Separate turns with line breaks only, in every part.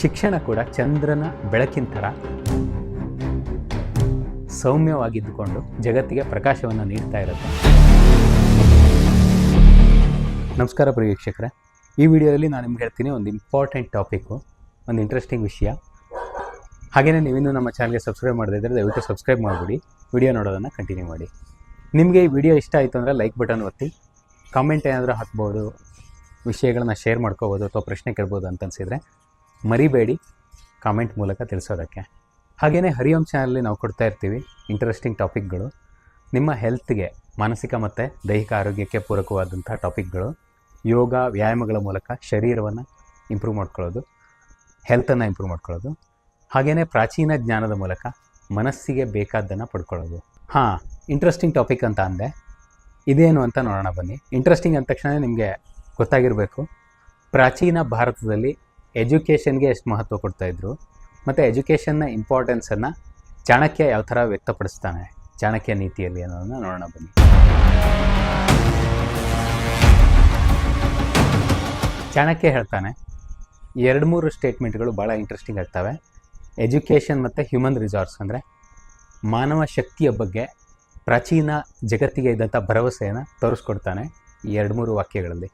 ಶಿಕ್ಷಣ ಕೂಡ ಚಂದ್ರನ ಬೆಳಕಿನ ಥರ ಸೌಮ್ಯವಾಗಿದ್ದುಕೊಂಡು ಜಗತ್ತಿಗೆ ಪ್ರಕಾಶವನ್ನು ನೀಡ್ತಾ ಇರುತ್ತೆ. ನಮಸ್ಕಾರ ಪ್ರಿಯ ವೀಕ್ಷಕರೇ. ಈ ವಿಡಿಯೋದಲ್ಲಿ ನಾನು ನಿಮ್ಗೆ ಹೇಳ್ತೀನಿ ಒಂದು ಇಂಪಾರ್ಟೆಂಟ್ ಟಾಪಿಕ್ಕು, ಒಂದು ಇಂಟ್ರೆಸ್ಟಿಂಗ್ ವಿಷಯ. ಹಾಗೆಯೇ ನೀವಿನ್ನೂ ನಮ್ಮ ಚಾನಲ್ಗೆ ಸಬ್ಸ್ಕ್ರೈಬ್ ಮಾಡದೇ ಇದ್ದರೆ ದಯವಿಟ್ಟು ಸಬ್ಸ್ಕ್ರೈಬ್ ಮಾಡಿಬಿಡಿ, ವಿಡಿಯೋ ನೋಡೋದನ್ನು ಕಂಟಿನ್ಯೂ ಮಾಡಿ. ನಿಮಗೆ ಈ ವಿಡಿಯೋ ಇಷ್ಟ ಆಯಿತು ಅಂದರೆ ಲೈಕ್ ಬಟನ್ ಒತ್ತಿ, ಕಾಮೆಂಟ್ ಏನಾದರೂ ಹಾಕ್ಬೋದು, ವಿಷಯಗಳನ್ನ ಶೇರ್ ಮಾಡ್ಕೋಬೋದು ಅಥವಾ ಪ್ರಶ್ನೆ ಕೇಳ್ಬೋದು ಅಂತ ಅನಿಸಿದರೆ ಮರಿಬೇಡಿ. ಕಾಮೆಂಟ್ ಮೂಲಕ ತಿಳಿಸೋದಕ್ಕೆ. ಹಾಗೆಯೇ ಹರಿಯಂ ಚಾನಲ್ಲಿ ನಾವು ಕೊಡ್ತಾ ಇರ್ತೀವಿ ಇಂಟ್ರೆಸ್ಟಿಂಗ್ ಟಾಪಿಕ್ಗಳು ನಿಮ್ಮ ಹೆಲ್ತ್ಗೆ ಮಾನಸಿಕ ಮತ್ತು ದೈಹಿಕ ಆರೋಗ್ಯಕ್ಕೆ ಪೂರಕವಾದಂಥ ಟಾಪಿಕ್ಗಳು ಯೋಗ, ವ್ಯಾಯಾಮಗಳ ಮೂಲಕ ಶರೀರವನ್ನು ಇಂಪ್ರೂವ್ ಮಾಡ್ಕೊಳ್ಳೋದು ಹೆಲ್ತನ್ನು ಇಂಪ್ರೂವ್ ಮಾಡ್ಕೊಳ್ಳೋದು. ಹಾಗೆಯೇ ಪ್ರಾಚೀನ ಜ್ಞಾನದ ಮೂಲಕ ಮನಸ್ಸಿಗೆ ಬೇಕಾದ್ದನ್ನು ಪಡ್ಕೊಳ್ಳೋದು. ಹಾಂ ಇಂಟ್ರೆಸ್ಟಿಂಗ್ ಟಾಪಿಕ್ ಅಂತ ಅಂದೆ. ಇದೇನು ಅಂತ ನೋಡೋಣ ಬನ್ನಿ. ಇಂಟ್ರೆಸ್ಟಿಂಗ್ ಅಂದ ತಕ್ಷಣ ನಿಮಗೆ ಗೊತ್ತಾಗಿರಬೇಕು. ಪ್ರಾಚೀನ ಭಾರತದಲ್ಲಿ ಎಜುಕೇಷನ್ಗೆ ಎಷ್ಟು ಮಹತ್ವ ಕೊಡ್ತಾಯಿದ್ರು ಮತ್ತು ಎಜುಕೇಷನ್ನ ಇಂಪಾರ್ಟೆನ್ಸನ್ನು ಚಾಣಕ್ಯ ಯಾವ ಥರ ವ್ಯಕ್ತಪಡಿಸ್ತಾನೆ, ಚಾಣಕ್ಯ ನೀತಿಯಲ್ಲಿ ಅನ್ನೋದನ್ನು ನೋಡೋಣ ಬನ್ನಿ. ಚಾಣಕ್ಯ ಹೇಳ್ತಾನೆ, ಎರಡು ಮೂರು ಸ್ಟೇಟ್ಮೆಂಟ್ಗಳು ಭಾಳ ಇಂಟ್ರೆಸ್ಟಿಂಗ್ ಆಗ್ತವೆ ಎಜುಕೇಷನ್ ಮತ್ತು ಹ್ಯೂಮನ್ ರಿಸೋರ್ಸ್ ಅಂದರೆ ಮಾನವ ಶಕ್ತಿಯ ಬಗ್ಗೆ ಪ್ರಾಚೀನ ಜಗತ್ತಿಗೆ ಇದ್ದಂಥ ಭರವಸೆಯನ್ನು ತೋರಿಸ್ಕೊಡ್ತಾನೆ ಈ ಎರಡು ಮೂರು ವಾಕ್ಯಗಳಲ್ಲಿ.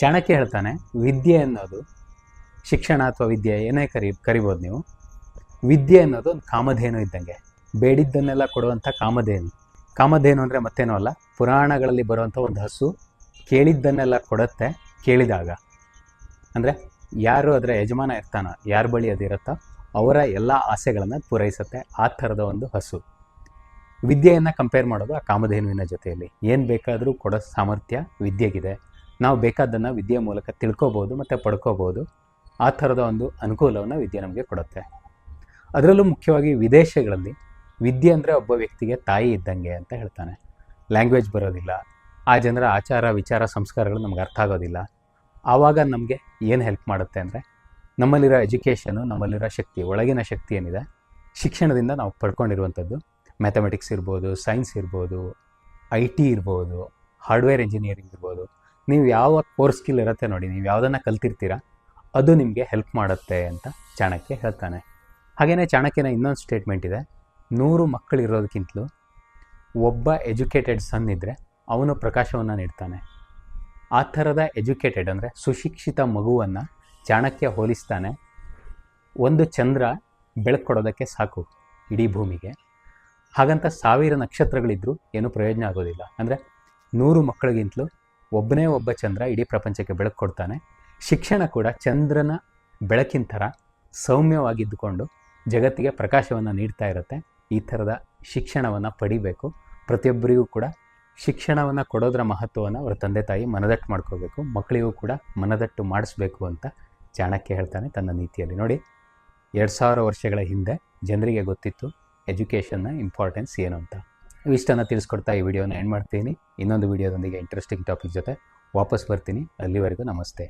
ಚಾಣಕ್ಯ ಹೇಳ್ತಾನೆ, ವಿದ್ಯೆ ಅನ್ನೋದು ಶಿಕ್ಷಣ ಅಥವಾ ವಿದ್ಯೆ ಏನೇ ಕರಿ, ಕರಿಬೋದು ನೀವು. ವಿದ್ಯೆ ಅನ್ನೋದು ಒಂದು ಕಾಮಧೇನು ಇದ್ದಂಗೆ. ಬೇಡಿದ್ದನ್ನೆಲ್ಲ ಕೊಡುವಂಥ ಕಾಮಧೇನು. ಕಾಮಧೇನು ಅಂದರೆ ಮತ್ತೇನೂ ಅಲ್ಲ, ಪುರಾಣಗಳಲ್ಲಿ ಬರುವಂಥ ಒಂದು ಹಸು ಕೇಳಿದ್ದನ್ನೆಲ್ಲ ಕೊಡುತ್ತೆ ಕೇಳಿದಾಗ. ಅಂದರೆ ಯಾರು ಅದರ ಯಜಮಾನ ಇರ್ತಾನೋ, ಯಾರ ಬಳಿ ಅದಿರುತ್ತೋ ಅವರ ಎಲ್ಲ ಆಸೆಗಳನ್ನು ಪೂರೈಸುತ್ತೆ ಆ ಥರದ ಒಂದು ಹಸು. ವಿದ್ಯೆಯನ್ನು ಕಂಪೇರ್ ಮಾಡೋದು ಆ ಕಾಮಧೇನುವಿನ ಜೊತೆಯಲ್ಲಿ. ಏನು ಬೇಕಾದರೂ ಕೊಡೋ ಸಾಮರ್ಥ್ಯ ವಿದ್ಯೆಗಿದೆ. ನಾವು ಬೇಕಾದ್ದನ್ನು ವಿದ್ಯೆ ಮೂಲಕ ತಿಳ್ಕೊಬೋದು ಮತ್ತು ಪಡ್ಕೋಬೋದು. ಆ ಥರದ ಒಂದು ಅನುಕೂಲವನ್ನು ವಿದ್ಯೆ ನಮಗೆ ಕೊಡುತ್ತೆ. ಅದರಲ್ಲೂ ಮುಖ್ಯವಾಗಿ ವಿದೇಶಗಳಲ್ಲಿ ವಿದ್ಯೆ ಅಂದರೆ ಒಬ್ಬ ವ್ಯಕ್ತಿಗೆ ತಾಯಿ ಇದ್ದಂಗೆ ಅಂತ ಹೇಳ್ತಾನೆ. ಲ್ಯಾಂಗ್ವೇಜ್ ಬರೋದಿಲ್ಲ. ಆ ಜನರ ಆಚಾರ, ವಿಚಾರ, ಸಂಸ್ಕಾರಗಳು ನಮ್ಗೆ ಅರ್ಥ ಆಗೋದಿಲ್ಲ. ಆವಾಗ ನಮಗೆ ಏನು ಹೆಲ್ಪ್ ಮಾಡುತ್ತೆ ಅಂದರೆ ನಮ್ಮಲ್ಲಿರೋ ಎಜುಕೇಷನು ನಮ್ಮಲ್ಲಿರೋ ಶಕ್ತಿ, ಒಳಗಿನ ಶಕ್ತಿ ಏನಿದೆ, ಶಿಕ್ಷಣದಿಂದ ನಾವು ಪಡ್ಕೊಂಡಿರುವಂಥದ್ದು. ಮ್ಯಾಥಮೆಟಿಕ್ಸ್ ಇರ್ಬೋದು ಸೈನ್ಸ್ ಇರ್ಬೋದು ಐ ಟಿ ಇರ್ಬೋದು ಹಾರ್ಡ್ವೇರ್ ಇಂಜಿನಿಯರಿಂಗ್ ಇರ್ಬೋದು. ನೀವು ಯಾವ ಕೋರ್ಸ್ ಸ್ಕಿಲ್ ಇರುತ್ತೆ ನೋಡಿ, ನೀವು ಯಾವುದನ್ನು ಕಲ್ತಿರ್ತೀರಾ ಅದು ನಿಮಗೆ ಹೆಲ್ಪ್ ಮಾಡುತ್ತೆ ಅಂತ ಚಾಣಕ್ಯ ಹೇಳ್ತಾನೆ. ಹಾಗೆಯೇ ಚಾಣಕ್ಯನ ಇನ್ನೊಂದು ಸ್ಟೇಟ್ಮೆಂಟ್ ಇದೆ. ನೂರು ಮಕ್ಕಳು ಇರೋದಕ್ಕಿಂತಲೂ ಒಬ್ಬ ಎಜುಕೇಟೆಡ್ ಸನ್ ಇದ್ದರೆ ಅವನು ಪ್ರಕಾಶವನ್ನು ನೀಡ್ತಾನೆ. ಆ ಥರದ ಎಜುಕೇಟೆಡ್ ಅಂದರೆ ಸುಶಿಕ್ಷಿತ ಮಗುವನ್ನು ಚಾಣಕ್ಯ ಹೋಲಿಸ್ತಾನೆ. ಒಂದು ಚಂದ್ರ ಬೆಳಕು ಕೊಡೋದಕ್ಕೆ ಸಾಕು ಇಡೀ ಭೂಮಿಗೆ. ಹಾಗಂತ ಸಾವಿರ ನಕ್ಷತ್ರಗಳಿದ್ದರೂ ಏನೂ ಪ್ರಯೋಜನ ಆಗೋದಿಲ್ಲ. ಅಂದರೆ ನೂರು ಮಕ್ಕಳಿಗಿಂತಲೂ ಒಬ್ಬನೇ ಒಬ್ಬ ಚಂದ್ರ ಇಡೀ ಪ್ರಪಂಚಕ್ಕೆ ಬೆಳಕು ಕೊಡ್ತಾನೆ ಶಿಕ್ಷಣ ಕೂಡ ಚಂದ್ರನ ಬೆಳಕಿನ ಥರ ಸೌಮ್ಯವಾಗಿದ್ದುಕೊಂಡು ಜಗತ್ತಿಗೆ ಪ್ರಕಾಶವನ್ನು ನೀಡ್ತಾ ಇರುತ್ತೆ. ಈ ಥರದ ಶಿಕ್ಷಣವನ್ನು ಪಡಿಬೇಕು. ಪ್ರತಿಯೊಬ್ಬರಿಗೂ ಕೂಡ ಶಿಕ್ಷಣವನ್ನು ಕೊಡೋದರ ಮಹತ್ವವನ್ನು ಅವರ ತಂದೆ ತಾಯಿ ಮನದಟ್ಟು ಮಾಡ್ಕೋಬೇಕು. ಮಕ್ಕಳಿಗೂ ಕೂಡ ಮನದಟ್ಟು ಮಾಡಿಸ್ಬೇಕು ಅಂತ ಚಾಣಕ್ಯ ಹೇಳ್ತಾನೆ ತನ್ನ ನೀತಿಯಲ್ಲಿ. ನೋಡಿ, ಎರಡು ಸಾವಿರ ವರ್ಷಗಳ ಹಿಂದೆ ಜನರಿಗೆ ಗೊತ್ತಿತ್ತು ಎಜುಕೇಷನ್ನ ಇಂಪಾರ್ಟೆನ್ಸ್ ಏನು ಅಂತ. ಇಷ್ಟನ್ನು ತಿಳಿಸ್ಕೊಡ್ತಾ ಈ ವಿಡಿಯೋನ ಎಂಡ್ ಮಾಡ್ತೀನಿ. ಇನ್ನೊಂದು ವಿಡಿಯೋದೊಂದಿಗೆ ಇಂಟ್ರೆಸ್ಟಿಂಗ್ ಟಾಪಿಕ್ ಜೊತೆ ವಾಪಸ್ ಬರ್ತೀನಿ. ಅಲ್ಲಿವರೆಗೂ ನಮಸ್ತೆ.